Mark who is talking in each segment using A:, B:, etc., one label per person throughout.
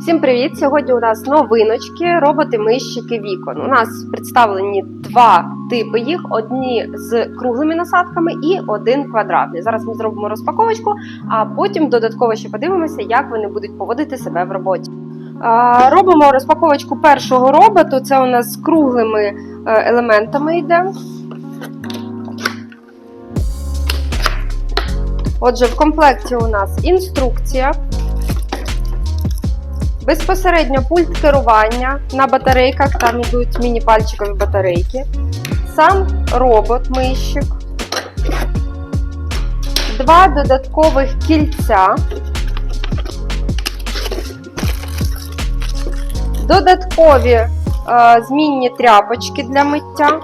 A: Всім привіт! Сьогодні у нас новиночки, роботи-мийщики вікон. У нас представлені два типи їх: одні з круглими насадками і один квадратний. Зараз ми зробимо розпаковочку, а потім додатково ще подивимося, як вони будуть поводити себе в роботі. Робимо розпаковочку першого роботу. Це у нас з круглими е, елементами йде. Отже, в комплекті у нас інструкція. Безпосередньо пульт керування на батарейках, там йдуть міні-пальчикові батарейки. Сам робот-мийщик. Два додаткових кільця. Додаткові е, змінні тряпочки для миття.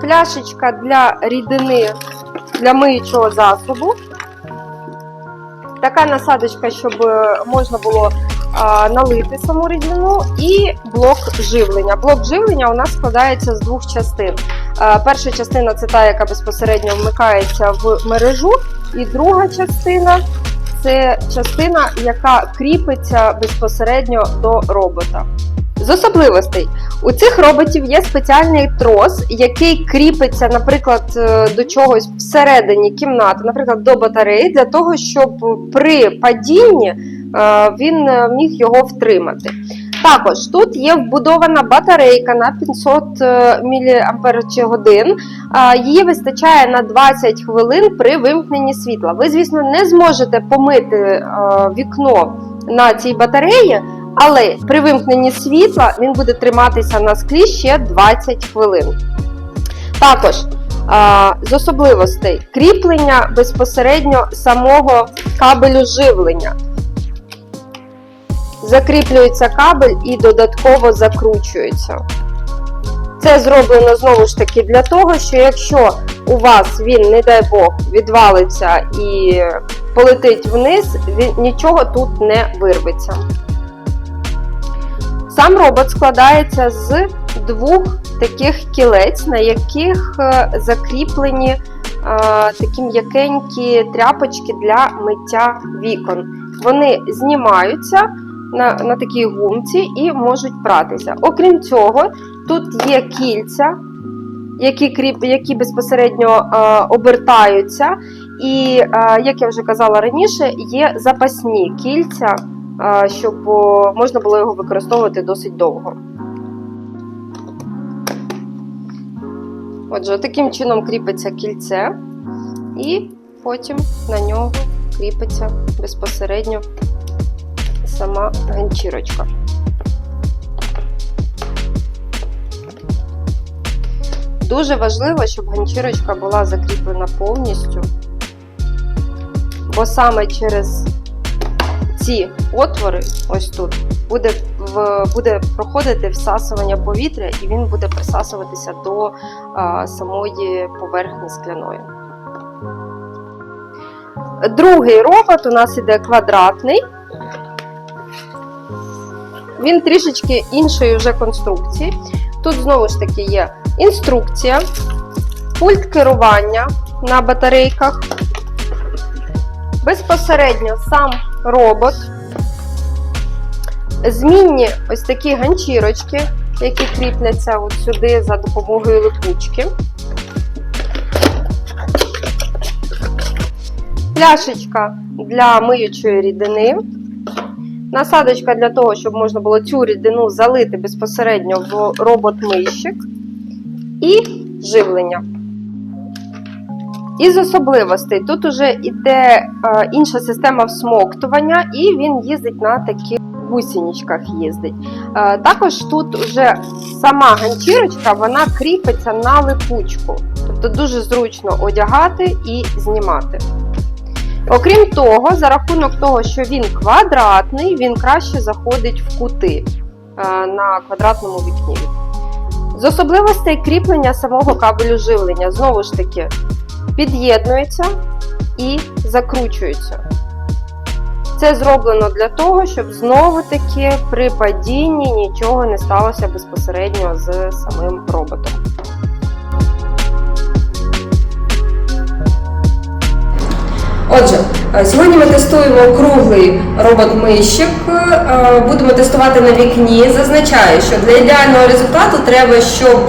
A: Пляшечка для рідини для миючого засобу. Така насадочка, щоб е, можна було налити саму рідину, і блок живлення. Блок живлення у нас складається з двох частин. Перша частина це та, яка безпосередньо вмикається в мережу, і друга частина це частина, яка кріпиться безпосередньо до робота. З особливостей у цих роботів є спеціальний трос, який кріпиться, наприклад, е, до чогось всередині кімнати, наприклад, до батареї, для того, щоб при падінні е, він е, міг його втримати. Також тут є вбудована батарейка на 500 мАч. Її вистачає на 20 хвилин при вимкненні світла. Ви, звісно, не зможете помити вікно на цій батареї. Але при вимкненні світла він буде триматися на склі ще 20 хвилин. Також з особливостей кріплення безпосередньо самого кабелю живлення. Закріплюється кабель і додатково закручується. Це зроблено знову ж таки для того, що якщо у вас він, не дай Бог, відвалиться і полетить вниз, він нічого тут не вирветься. Сам робот складається з двох таких кілець, на яких е, закріплені е, такі м'якенькі тряпочки для миття вікон. Вони знімаються на на такій гумці і можуть пратися. Окрім цього, тут є кільця, які які безпосередньо е, обертаються, і, е, як я вже казала раніше, є запасні кільця щоб можна було його використовувати досить довго. Отже, таким чином кріпиться кільце, і потім на нього кріпиться безпосередньо сама ганчірочка. Дуже важливо, щоб ганчірочка була закріплена повністю, бо саме через ці отвори, ось тут, буде в, буде проходити всасування повітря, і він буде присасуватися до а, самої поверхні скляної. Другий робот у нас іде квадратний. Він трішечки іншої вже конструкції. Тут знову ж таки є інструкція, пульт керування на батарейках. Безпосередньо сам робот. Змінні ось такі ганчірочки, які кріпляться от сюди за допомогою липучки. Пляшечка для миючої рідини. Насадочка для того, щоб можна було цю рідину залити безпосередньо в робот-мийщик. І живлення. Із особливостей тут уже йде е, інша система всмоктування, і він їздить на таких гусінічках їздить. Е, також тут вже сама ганчірочка вона кріпиться на липучку, тобто дуже зручно одягати і знімати. Окрім того, за рахунок того, що він квадратний, він краще заходить в кути е, на квадратному вікні. З особливостей кріплення самого кабелю живлення, знову ж таки, під'єднується і закручується. Це зроблено для того, щоб знову-таки при падінні нічого не сталося безпосередньо з самим роботом. Отже, Сьогодні ми тестуємо круглий робот-мийщик. Е, Будемо тестувати на вікні. Зазначаю, що для ідеального результату треба, щоб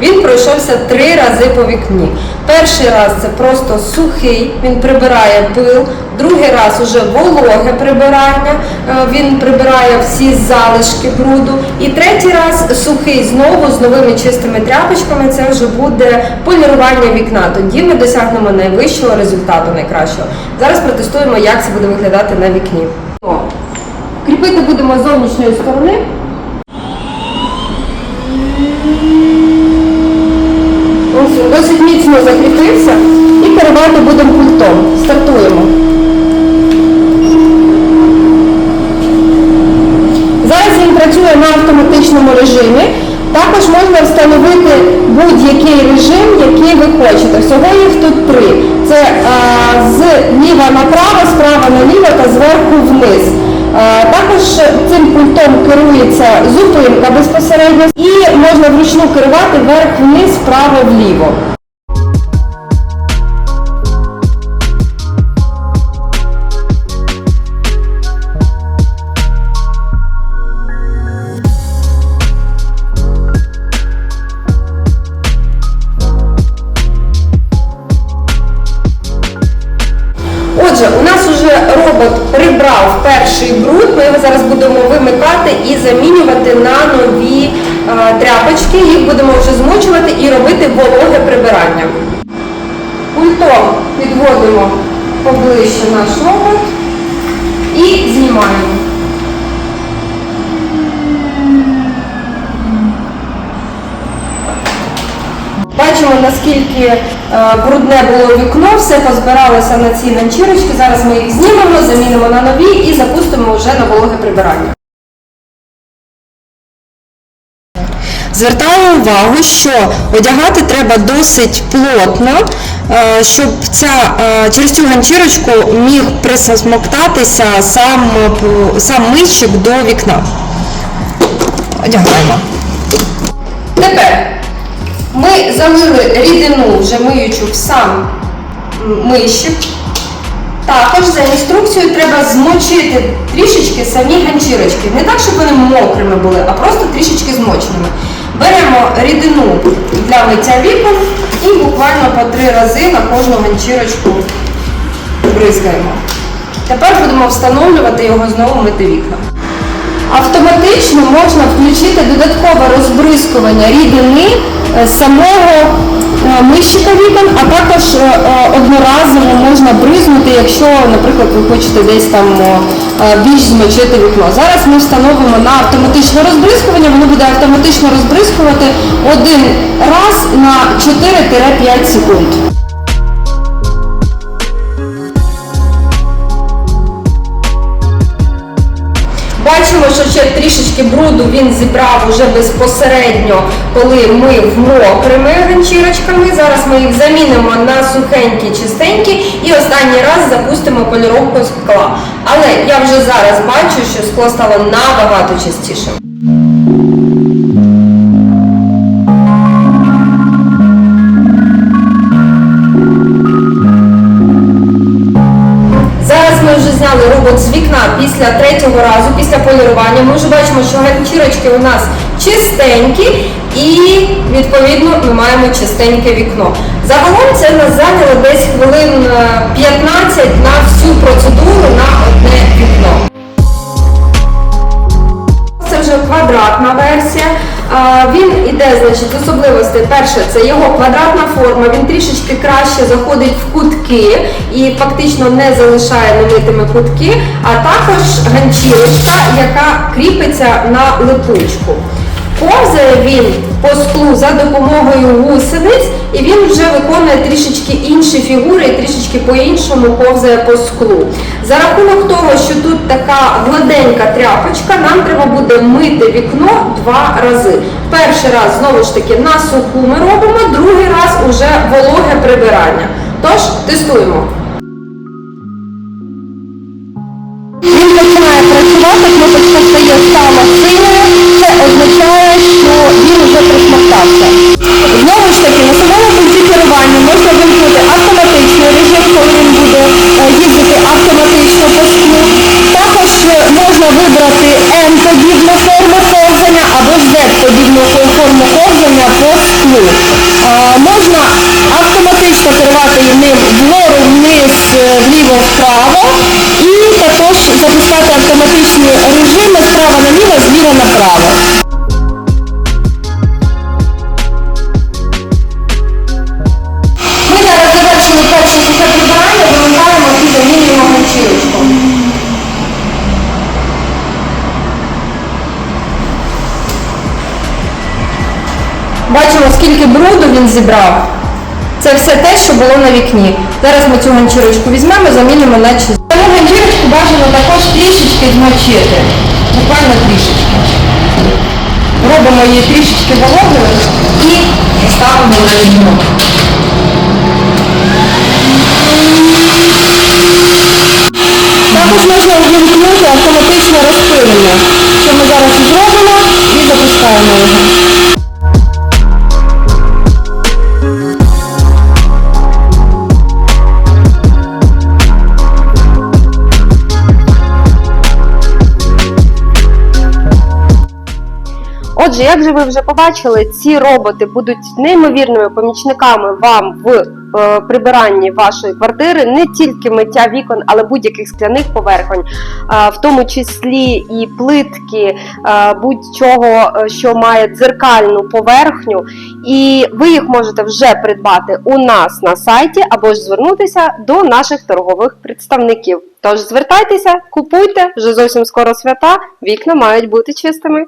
A: він пройшовся три рази по вікні. Перший раз це просто сухий, він прибирає пил. Другий раз уже вологе прибирання, е, він прибирає всі залишки бруду. І третій раз сухий знову з новими чистими тряпочками. Це вже буде полірування вікна. Тоді ми досягнемо найвищого результату, найкращого. Зараз протестуємо, як це буде виглядати на вікні. Кріпити будемо з зовнішньої сторони. Ось досить міцно закріпився і керувати будемо пультом. Стартуємо. Зараз він працює на автоматичному режимі. Також можна встановити будь-який режим, який ви хочете. Всього їх тут три. Це з ліва направо, справа наліво та зверху вниз. Також цим пультом керується зупинка безпосередньо і можна вручну керувати вверх-вниз, вправо-вліво. Тряпочки. Їх будемо вже змочувати і робити вологе прибирання. Пультом підводимо поближче наш робот і знімаємо. Бачимо, наскільки е, брудне було вікно, все позбиралося на ці нанчірочки. Зараз ми їх знімемо, замінимо на нові і запустимо вже на вологе прибирання.
B: Звертаю увагу, що одягати треба досить плотно, е, щоб ця, е, через цю ганчірочку міг присмоктатися сам, сам мийщик до вікна. Одягаємо.
A: Тепер ми залили рідину вже миючу в сам м, мийщик. Також за інструкцією треба змочити трішечки самі ганчірочки. Не так, щоб вони мокрими були, а просто трішечки змоченими. Беремо рідину для миття вікон і буквально по три рази на кожну ганчірочку бризкаємо. Тепер будемо встановлювати його знову мити вікна. Автоматично можна включити додаткове розбризкування рідини е, самого е, мийщика вікон, а також е, одноразово можна бризнути, якщо, наприклад, ви хочете десь там більш змочити вікно. Зараз ми встановимо на автоматичне розбризкування, воно буде автоматично розбризкувати один раз на 4-5 секунд. Бачимо, що ще трішечки бруду він зібрав уже безпосередньо, коли ми в мокрими ганчірочками. Зараз ми їх замінимо на сухенькі, чистенькі і останній раз запустимо поліровку скла. Але я вже зараз бачу, що скло стало набагато чистішим. Робот з вікна після третього разу, після полірування. Ми вже бачимо, що ганчірочки у нас чистенькі і відповідно ми маємо чистеньке вікно. Загалом це нас зайняло десь хвилин е, 15 на всю процедуру на одне вікно. Це вже квадратна версія. Він іде, значить, з особливостей. Перше, це його квадратна форма, він трішечки краще заходить в кутки і фактично не залишає немитими кутки, а також ганчірочка, яка кріпиться на липучку. Повзає він по склу за допомогою гусениць, і він вже виконує трішечки інші фігури і трішечки по-іншому повзає по склу. За рахунок того, що тут така гладенька тряпочка, нам треба буде мити вікно два рази. Перший раз знову ж таки на суху ми робимо, другий раз уже вологе прибирання. Тож тестуємо.
B: Він починає працювати,
A: кнопочка стає саме синьою, це означає, що він вже присмоктався.
B: Знову ж таки, на самому пульті керування можна вимкнути автоматичний режим, коли він буде е, їздити автоматично по склу. Також е, можна вибрати N-подібну форму ковзання або Z-подібну форму ковзання по склу. Е, Можна автоматично керувати ним вгору, вниз, вліво, вправо і також запускати автоматичні режими справа наліво, зліва направо. Ми зараз завершили перше сухе прибирання, вимикаємо і замінюємо ганчірочку. Бачимо, скільки бруду він зібрав. Це все те, що було на вікні. Зараз ми цю ганчірочку візьмемо, замінимо на чисту. Бажано також трішечки змочити. Буквально трішечки. Робимо її трішечки вологою і ставимо на вікно. Також можна увімкнути автоматичне розпилення, що ми зараз зробимо і запускаємо його.
A: Отже, як же ви вже побачили, ці роботи будуть неймовірними помічниками вам в е, прибиранні вашої квартири, не тільки миття вікон, але будь-яких скляних поверхонь, е, в тому числі і плитки, е, будь-чого, е, що має дзеркальну поверхню. І ви їх можете вже придбати у нас на сайті або ж звернутися до наших торгових представників. Тож звертайтеся, купуйте вже зовсім скоро свята, вікна мають бути чистими.